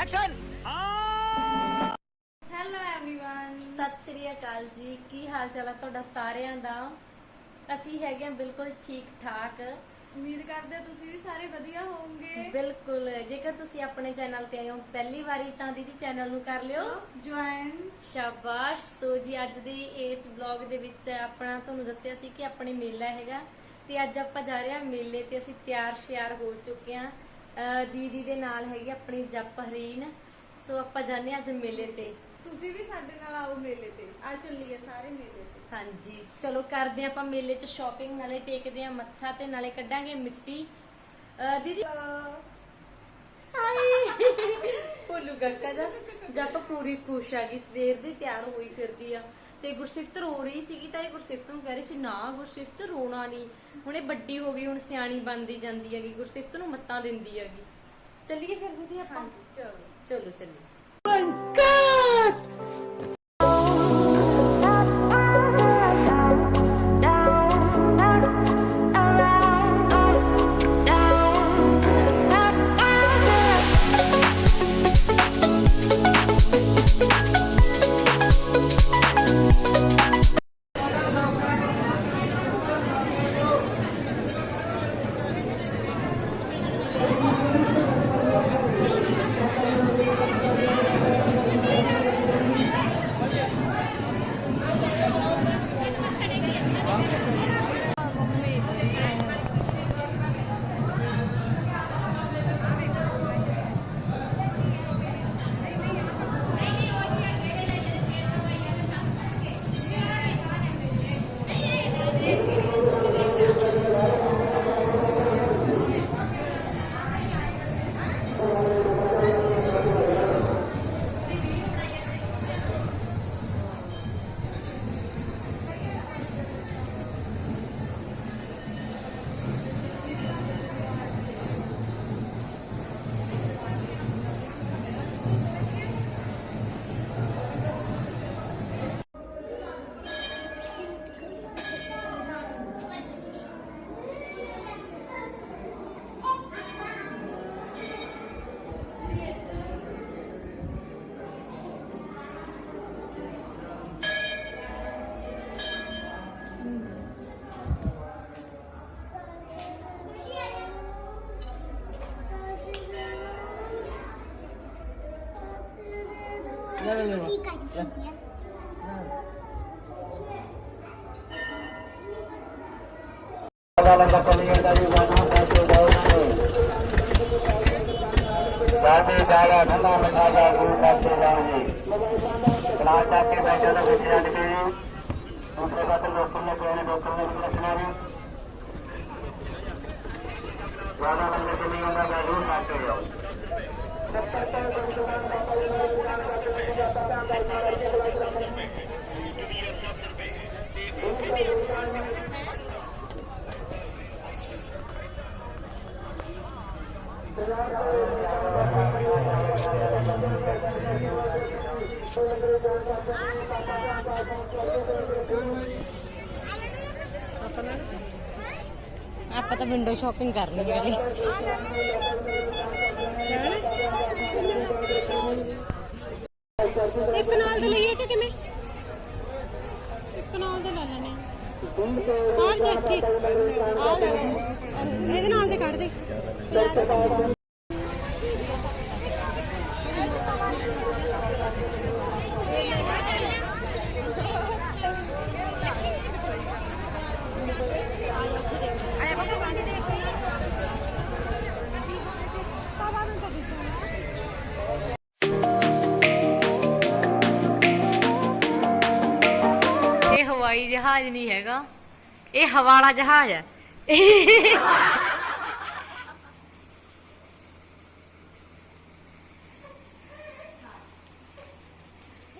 Action hello everyone ਸਤਿ ਸ਼੍ਰੀ ਅਕਾਲ ਜੀ ਕੀ ਹਾਲ ਚਾਲ ਹੈ ਤੁਹਾਡਾ ਸਾਰਿਆਂ ਦਾ ਅਸੀਂ ਹੈਗੇ ਹਾਂ ਬਿਲਕੁਲ ਠੀਕ ਠਾਕ ਉਮੀਦ ਕਰਦੇ ਹਾਂ ਤੁਸੀਂ ਵੀ ਸਾਰੇ ਵਧੀਆ ਹੋਵੋਗੇ ਬਿਲਕੁਲ ਜੇਕਰ ਤੁਸੀਂ ਆਪਣੇ ਚੈਨਲ ਤੇ ਆਏ ਹੋ ਪਹਿਲੀ ਵਾਰੀ ਤਾਂ ਦੀਦੀ ਚੈਨਲ ਨੂੰ ਕਰ ਲਿਓ ਜੁਆਇਨ ਸ਼ਾਬਾਸ਼ ਸੋ ਜੀ ਅੱਜ ਦੀ ਇਸ ਵਲੌਗ ਦੇ ਵਿੱਚ ਆਪਣਾ ਤੁਹਾਨੂੰ ਦੱਸਿਆ ਸੀ ਕਿ ਆਪਣੇ ਮੇਲਾ ਹੈਗਾ ਤੇ ਅੱਜ ਆਪਾਂ ਜਾ ਰਹੇ ਹਾਂ ਮੇਲੇ ਤੇ ਅਸੀਂ ਤਿਆਰ ਸ਼ਿਆਰ ਹੋ ਚੁੱਕੇ ਹਾਂ ਅਹ ਦੀਦੀ ਦੇ ਨਾਲ ਹੈਗੀ ਆਪਣੀ ਜਪ ਹਰੀਨ। ਸੋ ਆਪਾਂ ਜਾਂਦੇ ਹਾਂ ਅੱਜ ਮੇਲੇ ਤੇ। ਤੁਸੀਂ ਵੀ ਸਾਡੇ ਨਾਲ ਆਓ ਮੇਲੇ ਤੇ। ਆ ਚੱਲੀਏ ਸਾਰੇ ਮੇਲੇ ਤੇ। ਹਾਂਜੀ। ਚਲੋ ਕਰਦੇ ਆਪਾਂ ਮੇਲੇ 'ਚ ਸ਼ਾਪਿੰਗ ਨਾਲੇ ਟੇਕਦੇ ਹਾਂ ਮੱਥਾ ਤੇ ਨਾਲੇ ਕੱਢਾਂਗੇ ਮਿੱਟੀ। ਅਹ ਦੀਦੀ ਹਾਈ ਭੋਲੂ ਗੱਕਾ ਜਾ। ਜੱਪ ਪੂਰੀ ਖੁਸ਼ ਆ ਗਈ। ਸਵੇਰ ਦੀ ਤਿਆਰ ਹੋਈ ਫਿਰਦੀ ਆ। ਤੇ ਗੁਰਸਿਫਤ ਰੋ ਰਹੀ ਸੀਗੀ ਤਾਂ ਇਹ ਗੁਰਸਿਫਤ ਨੂੰ ਕਹਿ ਰਹੀ ਸੀ ਨਾ ਗੁਰਸਿਫਤ ਰੋਣਾ ਨਹੀਂ। ਹੁਣ ਇਹ ਵੱਡੀ ਹੋ ਗਈ ਹੁਣ ਸਿਆਣੀ ਬਣਦੀ ਜਾਂਦੀ ਹੈਗੀ ਗੁਰਸਿਫਤ ਨੂੰ ਮੱਤਾਂ ਦਿੰਦੀ ਹੈਗੀ। ਚੱਲੀਏ ਫਿਰ ਦੀਦੀ ਆਪਾਂ? ਚਲੋ। ਚਲੋ ਚੱਲੀਏ। ਜਾਦੇ ਜਾਲਾ ਠੰਡਾ ਮਿਠਾ ਦਾ ਗੁਰੂ ਪਾਸੇ ਜਾਓਗੇ ਕਲਾਸ ਆ ਕੇ ਬੈਠੇ ਨਾ ਵਿੱਚ ਛੱਡ ਕੇ ਦੂਸਰੇ ਪਾਸੇ ਲੋਕਾਂ ਨੇ ਕੋਈ ਲੋਕਾਂ ਨੇ। ਵੀ ਰੱਖਣਾ ਵੀ ਜ਼ਿਆਦਾ ਲੰਗਰ ਕੇ ਨਹੀਂ ਹੁੰਦਾ ਜ਼ਰੂਰ ਪਾਸੇ ਜਾਓ ਆਪਾਂ ਤਾਂ ਵਿੰਡੋ ਸ਼ਾਪਿੰਗ ਕਰ ਲਈ ਇੱਕ ਨਾਲ ਦੇ ਲਈਏ ਕਿ ਕਿਵੇਂ? ਇੱਕ ਨਾਲ ਦੇ ਲੈ ਲੈਣੇ ਕੌਣ ਜੀ ਇਹਦੇ ਨਾਲ ਦੇ ਕੱਢ ਦੇ। ਜਹਾਜ਼ ਨਹੀਂ ਹੈਗਾ। ਇਹ ਹਵਾ ਵਾਲਾ ਜਹਾਜ਼ ਹੈ।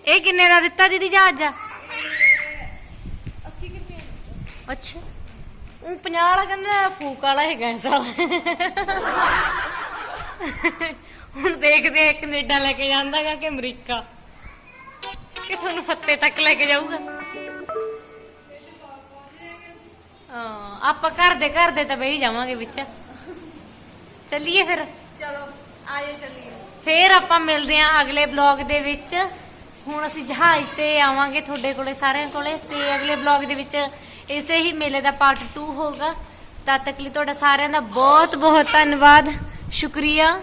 ਇਹ ਕਿੰਨੇ ਦਾ ਦਿੱਤਾ ਦੀਦੀ ਜਹਾਜ਼? ਅਸੀਂ ਕਿੰਨੇ ਅੱਛਾ। ਉਹ 50 ਵਾਲਾ ਕਹਿੰਦਾ ਫੂਕ ਵਾਲਾ ਹੈਗਾ ਇਹ ਸਾਲਾ। ਹੁਣ ਦੇਖਦੇ ਆ ਕੈਨੇਡਾ ਲੈ ਕੇ ਜਾਂਦਾਗਾ ਕਿ ਅਮਰੀਕਾ? ਕਿ ਤੁਹਾਨੂੰ ਫੱਤੇ ਤੱਕ ਲੈ ਕੇ ਜਾਊਗਾ? ਹਾਂ ਆਪਾਂ ਘਰ ਦੇ ਘਰ ਦੇ ਤਾਂ ਬਈ ਜਾਵਾਂਗੇ ਵਿੱਚ। ਚੱਲੀਏ ਫਿਰ। ਚਲੋ ਆਏ ਚੱਲੀਏ। ਫੇਰ ਆਪਾਂ ਮਿਲਦੇ ਆਂ ਅਗਲੇ ਬਲੌਗ ਦੇ ਵਿੱਚ। ਹੁਣ ਅਸੀਂ ਜਹਾਜ਼ ਤੇ ਆਵਾਂਗੇ ਤੁਹਾਡੇ ਕੋਲੇ ਸਾਰਿਆਂ ਕੋਲੇ। ਤੇ ਅਗਲੇ ਬਲੌਗ ਦੇ ਵਿੱਚ ਇਸੇ ਹੀ ਮੇਲੇ ਦਾ ਪਾਰਟ 2 ਹੋਊਗਾ। ਤਦ ਤੱਕ ਲਈ ਤੁਹਾਡਾ ਸਾਰਿਆਂ ਦਾ ਬਹੁਤ ਬਹੁਤ ਧੰਨਵਾਦ। ਸ਼ੁਕਰੀਆ।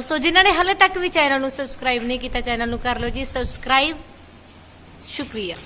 ਸੋ ਜਿਨ੍ਹਾਂ ਨੇ ਹਲੇ ਤੱਕ ਵੀ ਚੈਨਲ ਨੂੰ ਸਬਸਕ੍ਰਾਈਬ ਨਹੀਂ ਕੀਤਾ ਚੈਨਲ ਨੂੰ ਕਰ ਲਓ ਜੀ ਸਬਸਕ੍ਰਾਈਬ ਸ਼ੁਕਰੀਆ।